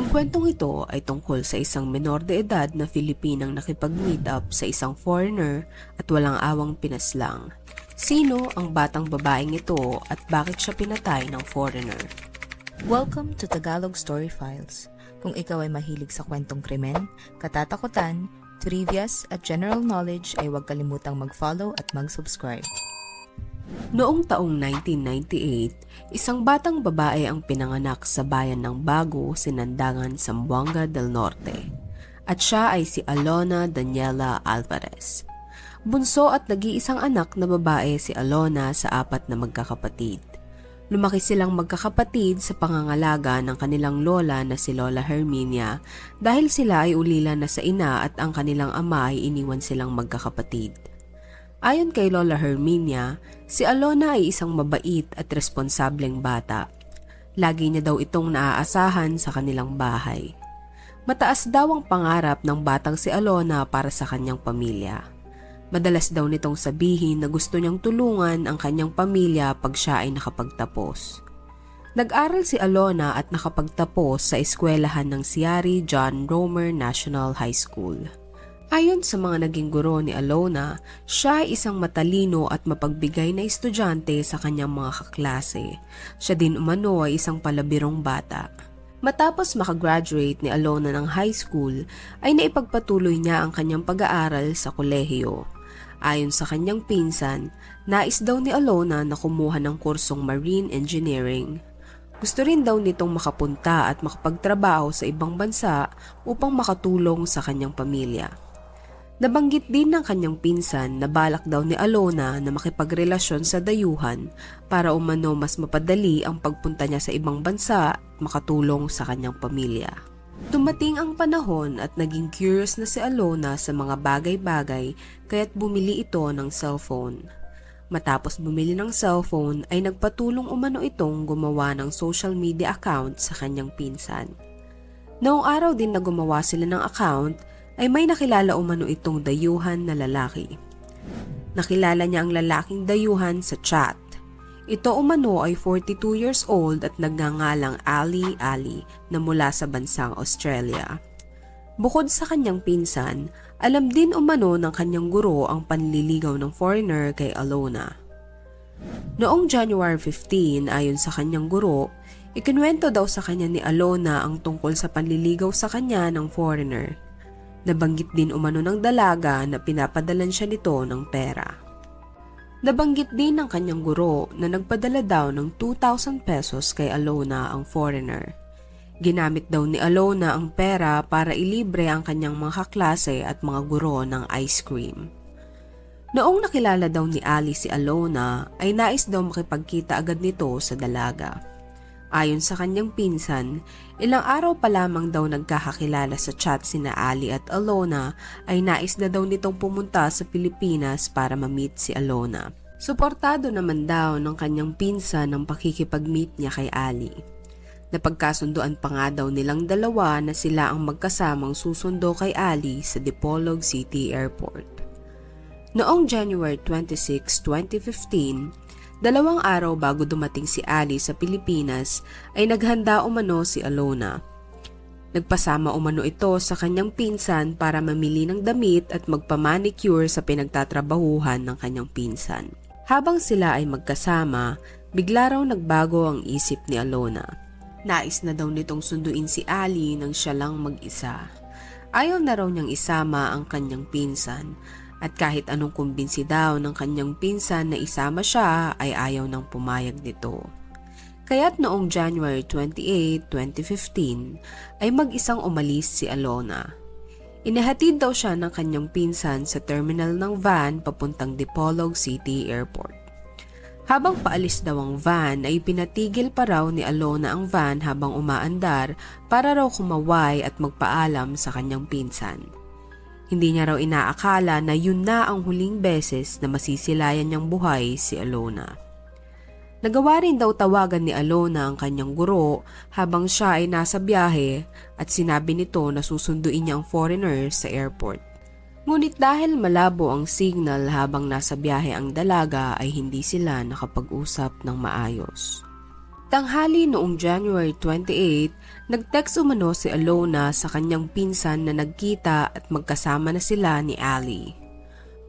Ang kwentong ito ay tungkol sa isang menor de edad na Filipinang nakipag-meet up sa isang foreigner at walang awang pinaslang. Sino ang batang babaeng ito at bakit siya pinatay ng foreigner? Welcome to Tagalog Story Files. Kung ikaw ay mahilig sa kwentong krimen, katatakutan, trivias at general knowledge ay huwag kalimutang mag-follow at mag-subscribe. Noong taong 1998, isang batang babae ang pinanganak sa bayan ng Bago, Sinandangan, Zamboanga del Norte. At siya ay si Alona Daniela Alvarez. Bunso at nag-iisang anak na babae si Alona sa apat na magkakapatid. Lumaki silang magkakapatid sa pangangalaga ng kanilang lola na si Lola Herminia dahil sila ay ulila na sa ina at ang kanilang ama ay iniwan silang magkakapatid. Ayon kay Lola Herminia, si Alona ay isang mabait at responsableng bata. Lagi niya daw itong naaasahan sa kanilang bahay. Mataas daw ang pangarap ng batang si Alona para sa kanyang pamilya. Madalas daw nitong sabihin na gusto niyang tulungan ang kanyang pamilya pag siya ay nakapagtapos. Nag-aral si Alona at nakapagtapos sa eskwelahan ng Siari John Romer National High School. Ayon sa mga naging guro ni Alona, siya ay isang matalino at mapagbigay na estudyante sa kanyang mga kaklase. Siya din umano ay isang palabirong bata. Matapos makagraduate ni Alona ng high school, ay naipagpatuloy niya ang kanyang pag-aaral sa kolehiyo. Ayon sa kanyang pinsan, nais daw ni Alona na kumuha ng kursong marine engineering. Gusto rin daw nitong makapunta at makapagtrabaho sa ibang bansa upang makatulong sa kanyang pamilya. Nabanggit din ng kanyang pinsan na balak daw ni Alona na makipagrelasyon sa dayuhan para umano mas mapadali ang pagpunta niya sa ibang bansa at makatulong sa kanyang pamilya. Dumating ang panahon at naging curious na si Alona sa mga bagay-bagay kaya't bumili ito ng cellphone. Matapos bumili ng cellphone ay nagpatulong umano itong gumawa ng social media account sa kanyang pinsan. Noong araw din na gumawa sila ng account ay may nakilala umano itong dayuhan na lalaki. Nakilala niya ang lalaking dayuhan sa chat. Ito umano ay 42 years old at nagngangalang Ali Ali na mula sa bansang Australia. Bukod sa kanyang pinsan, alam din umano ng kanyang guro ang panliligaw ng foreigner kay Alona. Noong January 15, ayon sa kanyang guro, ikinuwento daw sa kanya ni Alona ang tungkol sa panliligaw sa kanya ng foreigner. Nabanggit din umano ng dalaga na pinapadalan siya nito ng pera. Nabanggit din ng kanyang guro na nagpadala daw ng 2,000 pesos kay Alona ang foreigner. Ginamit daw ni Alona ang pera para ilibre ang kanyang mga kaklase at mga guro ng ice cream. Noong nakilala daw ni Ali si Alona ay nais daw makipagkita agad nito sa dalaga. Ayon sa kanyang pinsan, ilang araw pa lamang daw nagkakakilala sa chat sina Ali at Alona ay nais na daw nitong pumunta sa Pilipinas para ma-meet si Alona. Suportado naman daw ng kanyang pinsan ng pakikipag-meet niya kay Ali. Napagkasunduan pa nga daw nilang dalawa na sila ang magkasamang susundo kay Ali sa Dipolog City Airport. Noong January 26, 2015, dalawang araw bago dumating si Ali sa Pilipinas ay naghanda umano si Alona. Nagpasama umano ito sa kanyang pinsan para mamili ng damit at magpamanicure sa pinagtatrabahuhan ng kanyang pinsan. Habang sila ay magkasama, bigla raw nagbago ang isip ni Alona. Nais na daw nitong sunduin si Ali nang siya lang mag-isa. Ayaw na raw niyang isama ang kanyang pinsan at kahit anong kumbinsi daw ng kanyang pinsan na isama siya ay ayaw nang pumayag nito. Kaya't noong January 28, 2015 ay mag-isang umalis si Alona. Inahatid daw siya ng kanyang pinsan sa terminal ng van papuntang Dipolog City Airport. Habang paalis daw ang van ay pinatigil pa raw ni Alona ang van habang umaandar para raw kumaway at magpaalam sa kanyang pinsan. Hindi niya raw inaakala na yun na ang huling beses na masisilayan niyang buhay si Alona. Nagawa rin daw tawagan ni Alona ang kanyang guro habang siya ay nasa biyahe at sinabi nito na susunduin niya ang foreigner sa airport. Ngunit dahil malabo ang signal habang nasa biyahe ang dalaga ay hindi sila nakapag-usap ng maayos. Tanghali noong January 28, nag-text umano si Alona sa kanyang pinsan na nagkita at magkasama na sila ni Ali.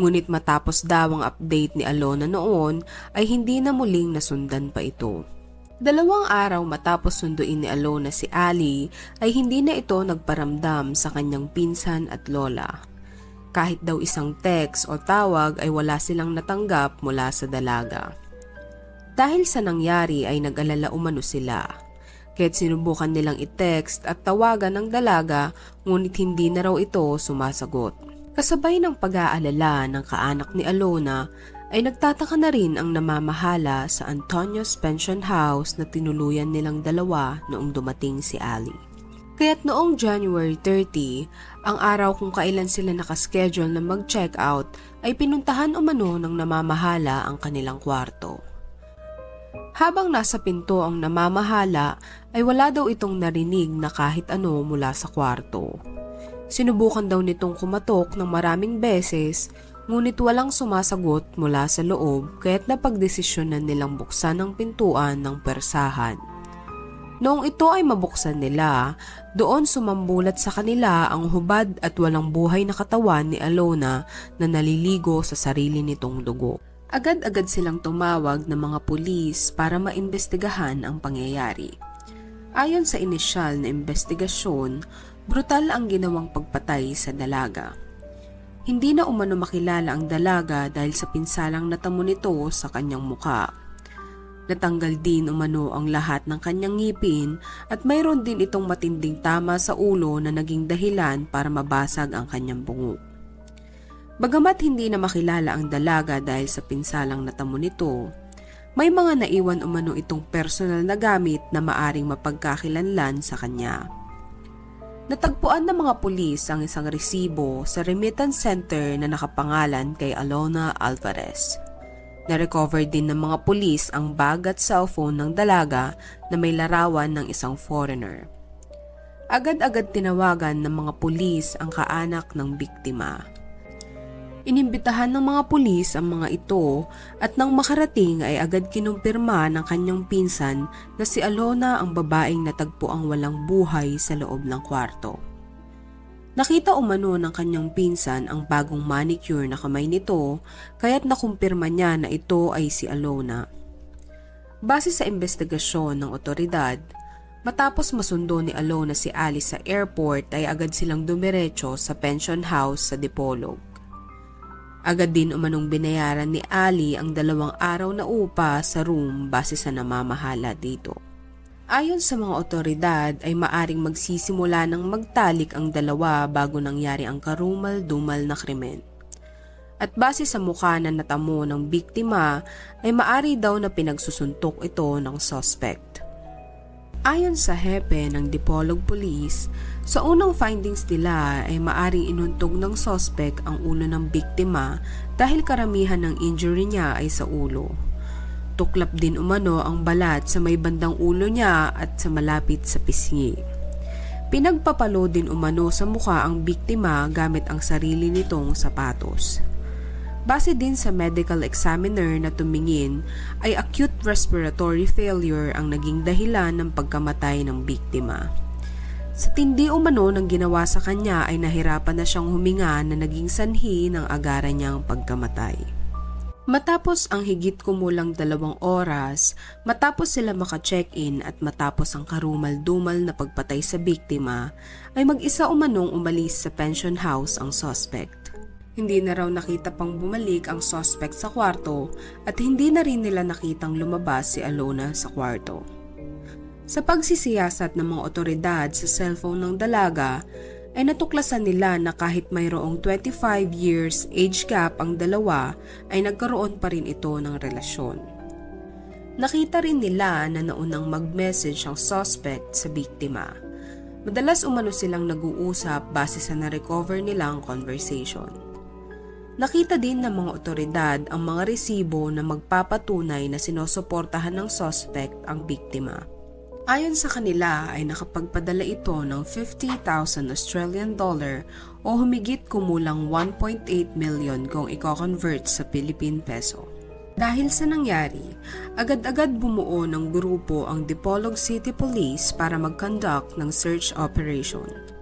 Ngunit matapos daw ang update ni Alona noon ay hindi na muling nasundan pa ito. Dalawang araw matapos sunduin ni Alona si Ali ay hindi na ito nagparamdam sa kanyang pinsan at lola. Kahit daw isang text o tawag ay wala silang natanggap mula sa dalaga. Dahil sa nangyari ay nag-alala umano sila. Kaya't sinubukan nilang i-text at tawagan ng dalaga ngunit hindi na raw ito sumasagot. Kasabay ng pag-aalala ng kaanak ni Alona ay nagtataka na rin ang namamahala sa Antonio's Pension House na tinuluyan nilang dalawa noong dumating si Ali. Kaya't noong January 30, ang araw kung kailan sila nakaschedule na mag-check out ay pinuntahan umano ng namamahala ang kanilang kwarto. Habang nasa pinto ang namamahala ay wala daw itong narinig na kahit ano mula sa kwarto. Sinubukan daw nitong kumatok ng maraming beses ngunit walang sumasagot mula sa loob kaya't napagdesisyonan nilang buksan ang pintuan ng persahan. Noong ito ay mabuksan nila, doon sumambulat sa kanila ang hubad at walang buhay na katawan ni Alona na naliligo sa sarili nitong dugo. Agad-agad silang tumawag ng mga pulis para maimbestigahan ang pangyayari. Ayon sa inisyal na investigasyon, brutal ang ginawang pagpatay sa dalaga. Hindi na umano makilala ang dalaga dahil sa pinsalang natamo nito sa kanyang muka. Natanggal din umano ang lahat ng kanyang ngipin at mayroon din itong matinding tama sa ulo na naging dahilan para mabasag ang kanyang bungo. Bagamat hindi na makilala ang dalaga dahil sa pinsalang natamo nito, may mga naiwan umano itong personal na gamit na maaring mapagkakilanlan sa kanya. Natagpuan ng mga pulis ang isang resibo sa remittance center na nakapangalan kay Alona Alvarez. Na-recover din ng mga pulis ang bag at cellphone ng dalaga na may larawan ng isang foreigner. Agad-agad tinawagan ng mga pulis ang kaanak ng biktima. Inimbitahan ng mga pulis ang mga ito at nang makarating ay agad kinumpirma ng kanyang pinsan na si Alona ang babaeng natagpo ang walang buhay sa loob ng kwarto. Nakita umano ng kanyang pinsan ang bagong manicure na kamay nito kaya't nakumpirma niya na ito ay si Alona. Base sa investigasyon ng otoridad, matapos masundo ni Alona si Alice sa airport ay agad silang dumiretso sa pension house sa Dipolog. Agad din umanong binayaran ni Ali ang dalawang araw na upa sa room base sa namamahala dito. Ayon sa mga otoridad ay maaring magsisimula ng magtalik ang dalawa bago nangyari ang karumal-dumal na krimen. At base sa mukha na natamo ng biktima ay maari daw na pinagsusuntok ito ng suspect. Ayon sa hepe ng Dipolog Police, sa unang findings nila ay maaring inuntog ng suspect ang ulo ng biktima dahil karamihan ng injury niya ay sa ulo. Tuklap din umano ang balat sa may bandang ulo niya at sa malapit sa pisngi. Pinagpapalo din umano sa mukha ang biktima gamit ang sarili nitong sapatos. Base din sa medical examiner na tumingin ay acute respiratory failure ang naging dahilan ng pagkamatay ng biktima. Sa tindi umano ng ginawa sa kanya ay nahirapan na siyang huminga na naging sanhi ng agaran niyang pagkamatay. Matapos ang higit kumulang dalawang oras, matapos sila maka-check-in at matapos ang karumal-dumal na pagpatay sa biktima, ay mag-isa umanong umalis sa pension house ang suspect. Hindi na raw nakita pang bumalik ang suspect sa kwarto at hindi na rin nila nakitang lumabas si Alona sa kwarto. Sa pagsisiyasat ng mga otoridad sa cellphone ng dalaga, ay natuklasan nila na kahit mayroong 25 years age gap ang dalawa ay nagkaroon pa rin ito ng relasyon. Nakita rin nila na naunang mag-message ang suspect sa biktima. Madalas umano silang nag-uusap base sa na-recover nilang conversation. Nakita din ng mga otoridad ang mga resibo na magpapatunay na sinusuportahan ng suspect ang biktima. Ayon sa kanila ay nakapagpadala ito ng 50,000 Australian dollar o humigit kumulang 1.8 million kung i-convert sa Philippine peso. Dahil sa nangyari, agad-agad bumuo ng grupo ang Dipolog City Police para mag-conduct ng search operation.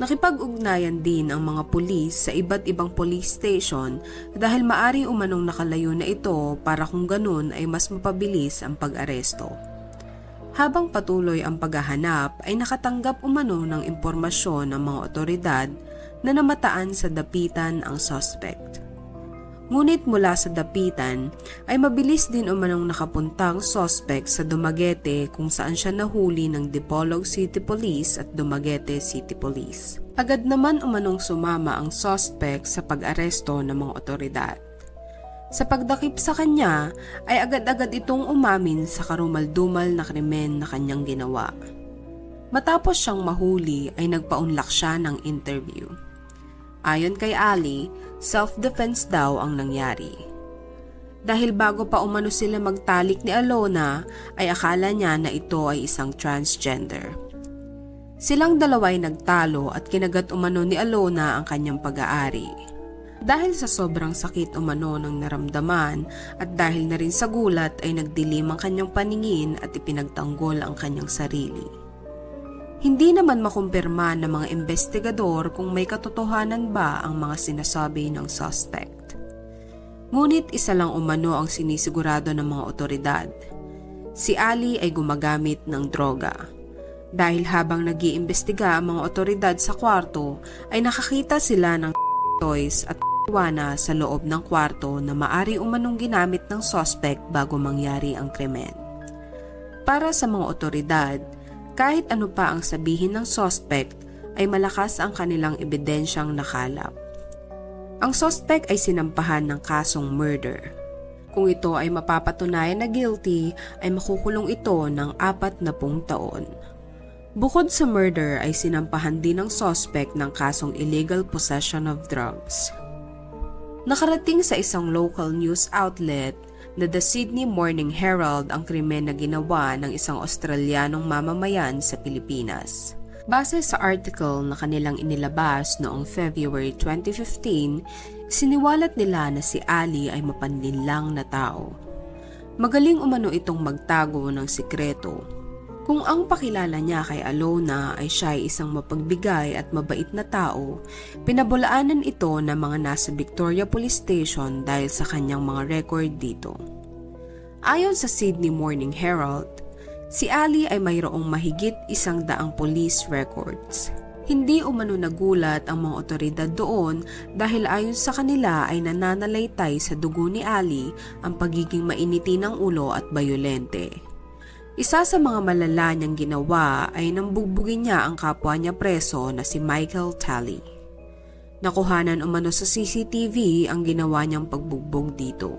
Nakipag-ugnayan din ang mga pulis sa iba't ibang police station dahil maari umanong nakalayo na ito para kung ganun ay mas mapabilis ang pag-aresto. Habang patuloy ang paghahanap ay nakatanggap umano ng impormasyon ng mga otoridad na namataan sa dapitan ang suspect. Ngunit mula sa dapitan ay mabilis din umanong nakapuntang suspect sa Dumaguete kung saan siya nahuli ng Dipolog City Police at Dumaguete City Police. Agad naman umanong sumama ang suspect sa pag-aresto ng mga otoridad. Sa pagdakip sa kanya ay agad-agad itong umamin sa karumaldumal na krimen na kanyang ginawa. Matapos siyang mahuli ay nagpaunlak siya ng interview. Ayon kay Ali, self-defense daw ang nangyari. Dahil bago pa umano sila magtalik ni Alona, ay akala niya na ito ay isang transgender. Silang dalawa ay nagtalo at kinagat umano ni Alona ang kanyang pag-aari. Dahil sa sobrang sakit umano ng naramdaman at dahil na rin sa gulat ay nagdilim ang kanyang paningin at ipinagtanggol ang kanyang sarili. Hindi naman makumpirma ng mga investigador kung may katotohanan ba ang mga sinasabi ng suspect. Ngunit isa lang umano ang sinisigurado ng mga otoridad. Si Ali ay gumagamit ng droga. Dahil habang nag-iimbestiga ang mga otoridad sa kwarto, ay nakakita sila ng toys at marijuana sa loob ng kwarto na maari umanong ginamit ng suspect bago mangyari ang krimen. Para sa mga otoridad, kahit ano pa ang sabihin ng suspect ay malakas ang kanilang ebidensyang nakalap. Ang suspect ay sinampahan ng kasong murder. Kung ito ay mapapatunayan na guilty, ay makukulong ito ng apat na pung taon. Bukod sa murder ay sinampahan din ng suspect ng kasong illegal possession of drugs. Nakarating sa isang local news outlet na the Sydney Morning Herald ang krimen na ginawa ng isang Australianong mamamayan sa Pilipinas. Base sa article na kanilang inilabas noong February 2015, siniwalat nila na si Ali ay mapanlinlang na tao. Magaling umano itong magtago ng sikreto. Kung ang pakilala niya kay Alona ay siya ay isang mapagbigay at mabait na tao, pinabulaanan ito ng mga nasa Victoria Police Station dahil sa kanyang mga record dito. Ayon sa Sydney Morning Herald, si Ali ay mayroong mahigit isang daang police records. Hindi umano nagulat ang mga otoridad doon dahil ayon sa kanila ay nananalaytay sa dugo ni Ali ang pagiging mainiti ng ulo at bayolente. Isa sa mga malala niyang ginawa ay nambugbugin niya ang kapwa niya preso na si Michael Talley. Nakuhanan umano sa CCTV ang ginawa niyang pagbugbog dito.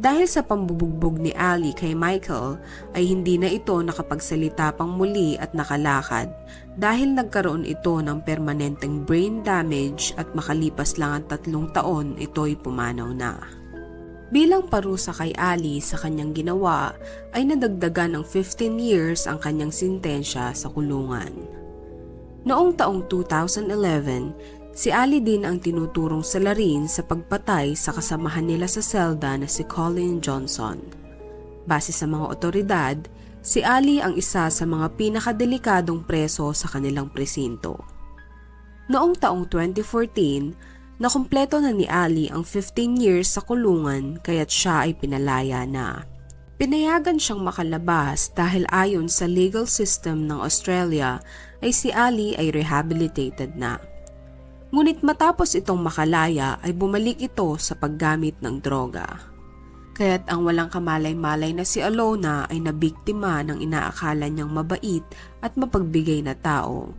Dahil sa pambubugbog ni Ali kay Michael ay hindi na ito nakapagsalita pang muli at nakalakad dahil nagkaroon ito ng permanenteng brain damage at makalipas lang ang tatlong taon ito'y pumanaw na. Bilang parusa kay Ali sa kanyang ginawa ay nadagdagan ng 15 years ang kanyang sintensya sa kulungan. Noong taong 2011, si Ali din ang tinuturong salarin sa pagpatay sa kasamahan nila sa selda na si Colin Johnson. Base sa mga otoridad, si Ali ang isa sa mga pinakadelikadong preso sa kanilang presinto. Noong taong 2014, Nakumpleto na ni Ali ang 15 years sa kulungan kaya't siya ay pinalaya na. Pinayagan siyang makalabas dahil ayon sa legal system ng Australia ay si Ali ay rehabilitated na. Ngunit matapos itong makalaya ay bumalik ito sa paggamit ng droga. Kaya't ang walang kamalay-malay na si Alona ay nabiktima ng inaakala niyang mabait at mapagbigay na tao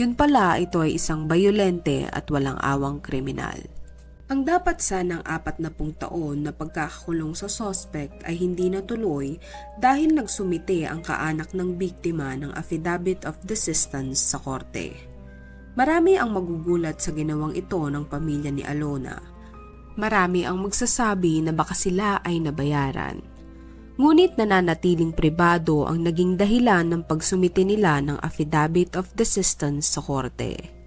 yun pala ito ay isang bayolente at walang awang kriminal. Ang dapat sanang apat na pung taon na pagkakakulong sa sospek ay hindi natuloy dahil nagsumite ang kaanak ng biktima ng affidavit of desistance sa korte. Marami ang magugulat sa ginawang ito ng pamilya ni Alona. Marami ang magsasabi na baka sila ay nabayaran. Ngunit nananatiling pribado ang naging dahilan ng pagsumite nila ng affidavit of desistance sa korte.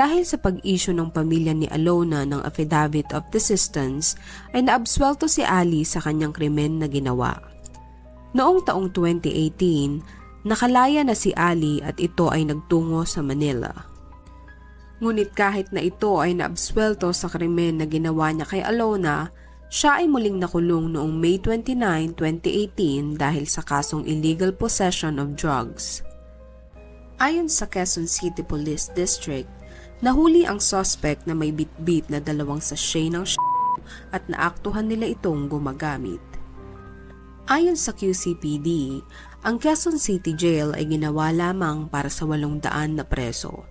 dahil sa pag-issue ng pamilya ni Alona ng Affidavit of Desistance ay naabswelto si Ali sa kanyang krimen na ginawa. Noong taong 2018, nakalaya na si Ali at ito ay nagtungo sa Manila. Ngunit kahit na ito ay naabswelto sa krimen na ginawa niya kay Alona, siya ay muling nakulong noong May 29, 2018 dahil sa kasong illegal possession of drugs. Ayon sa Quezon City Police District, nahuli ang suspect na may bitbit na dalawang sachet ng at naaktuhan nila itong gumagamit. Ayon sa QCPD, ang Quezon City Jail ay ginawa lamang para sa 800 na preso.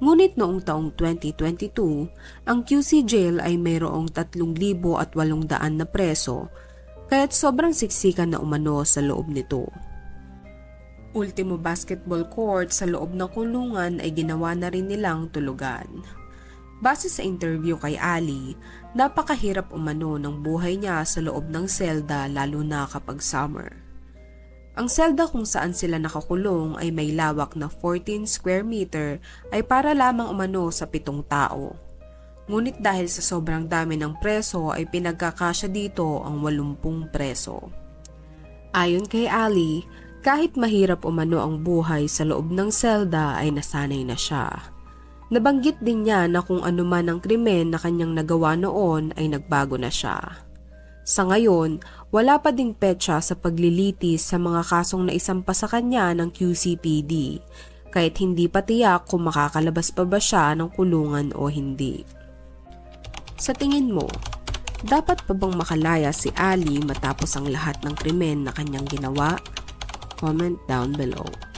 Ngunit noong taong 2022, ang QC Jail ay mayroong 3,800 na preso, kaya't sobrang siksikan na umano sa loob nito. Ultimo basketball court sa loob ng kulungan ay ginawa na rin nilang tulugan. Base sa interview kay Ali, napakahirap umano ng buhay niya sa loob ng selda lalo na kapag summer. Ang selda kung saan sila nakakulong ay may lawak na 14 square meter ay para lamang umano sa pitong tao. Ngunit dahil sa sobrang dami ng preso ay pinagkakasya dito ang 80 preso. Ayon kay Ali, kahit mahirap umano ang buhay sa loob ng selda ay nasanay na siya. Nabanggit din niya na kung ano man ang krimen na kanyang nagawa noon ay nagbago na siya. Sa ngayon, wala pa ding petsa sa paglilitis sa mga kasong naisampa sa kanya ng QCPD, kahit hindi pa tiyak kung makakalabas pa ba siya ng kulungan o hindi. Sa tingin mo, dapat pa bang makalaya si Ali matapos ang lahat ng krimen na kanyang ginawa? Comment down below.